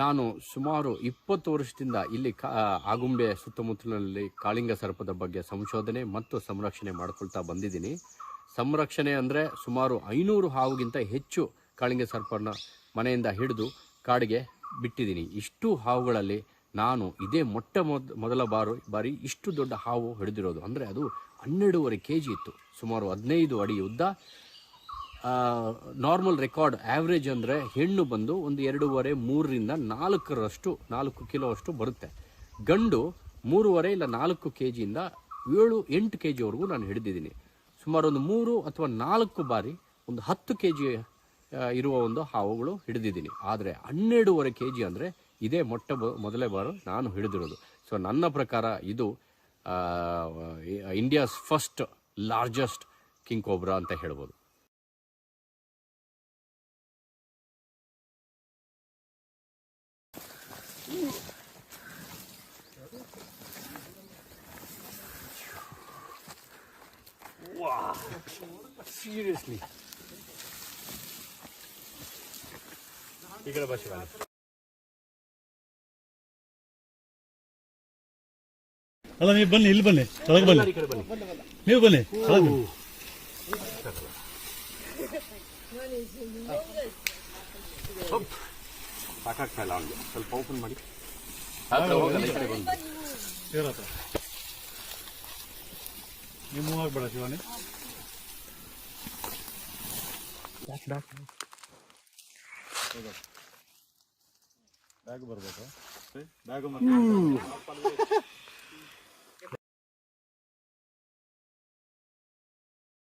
ನಾನು ಸುಮಾರು ಇಪ್ಪತ್ತು ವರ್ಷದಿಂದ ಇಲ್ಲಿ ಆಗುಂಬೆ ಸುತ್ತಮುತ್ತಲಿನಲ್ಲಿ ಕಾಳಿಂಗ ಸರ್ಪದ ಬಗ್ಗೆ ಸಂಶೋಧನೆ ಮತ್ತು ಸಂರಕ್ಷಣೆ ಮಾಡ್ಕೊಳ್ತಾ ಬಂದಿದ್ದೀನಿ. ಸಂರಕ್ಷಣೆ ಅಂದರೆ ಸುಮಾರು ಐನೂರು ಹಾವುಗಿಂತ ಹೆಚ್ಚು ಕಾಳಿಂಗ ಸರ್ಪನ ಮನೆಯಿಂದ ಹಿಡಿದು ಕಾಡಿಗೆ ಬಿಟ್ಟಿದ್ದೀನಿ. ಇಷ್ಟು ಹಾವುಗಳಲ್ಲಿ ನಾನು ಇದೇ ಮೊಟ್ಟ ಮೊದ, ಮೊದಲ ಬಾರು, ಬಾರಿ ಇಷ್ಟು ದೊಡ್ಡ ಹಾವು ಹಿಡಿದಿರೋದು. ಅಂದರೆ ಅದು ಹನ್ನೆರಡೂವರೆ ಕೆ ಜಿ ಇತ್ತು. ಸುಮಾರು ಹದಿನೈದು ಅಡಿ ಉದ್ದ. ನಾರ್ಮಲ್ ರೆಕಾರ್ಡ್ ಆವ್ರೇಜ್ ಅಂದರೆ ಹೆಣ್ಣು ಬಂದು ಒಂದು ಎರಡೂವರೆ, ಮೂರರಿಂದ ನಾಲ್ಕರಷ್ಟು, ನಾಲ್ಕು ಕಿಲೋ ಅಷ್ಟು ಬರುತ್ತೆ. ಗಂಡು ಮೂರುವರೆ ಇಲ್ಲ ನಾಲ್ಕು ಕೆ ಜಿಯಿಂದ ಏಳು, ಎಂಟು ಕೆ ಜಿವರೆಗೂ ನಾನು ಹಿಡಿದಿದ್ದೀನಿ. ಸುಮಾರು ಒಂದು ಮೂರು ಅಥವಾ ನಾಲ್ಕು ಬಾರಿ ಒಂದು ಹತ್ತು ಕೆ ಜಿ ಇರುವ ಒಂದು ಹಾವುಗಳು ಹಿಡಿದಿದ್ದೀನಿ. ಆದರೆ ಹನ್ನೆರಡೂವರೆ ಕೆ ಜಿ ಅಂದರೆ ಇದೇ ಮೊಟ್ಟ ಮೊದಲೇ ಬಾರು ನಾನು ಹಿಡಿದಿರೋದು. ಸೊ ನನ್ನ ಪ್ರಕಾರ ಇದು India's first largest king cobra ಅಂತ ಹೇಳ್ಬೋದು. ಸೀರಿಯಸ್ಲಿ ಈ ಕಡೆ ಬಾ ಶಿವಾನಿ. ಅಲ್ಲ ನೀವು ಬನ್ನಿ ಇಲ್ಲಿ ಬನ್ನಿ ಒಳಗೆ ಬನ್ನಿ ಈ ಕಡೆ ಬನ್ನಿ ನೀವು ಬನ್ನಿ ಒಳಗೆ ಬನ್ನಿ. ಸಾಕಾಗ್ತಾ ಇಲ್ಲ ಅವ್ನಿಗೆ. ಸ್ವಲ್ಪ ಓಪನ್ ಮಾಡಿ. ನೀವು ಮೂವ್ ಆಗ್ಬೇಡ ಶಿವಾನಿ. ಬ್ಯಾಗ್ ಬರ್ಬೇಕು? ಬ್ಯಾಗ್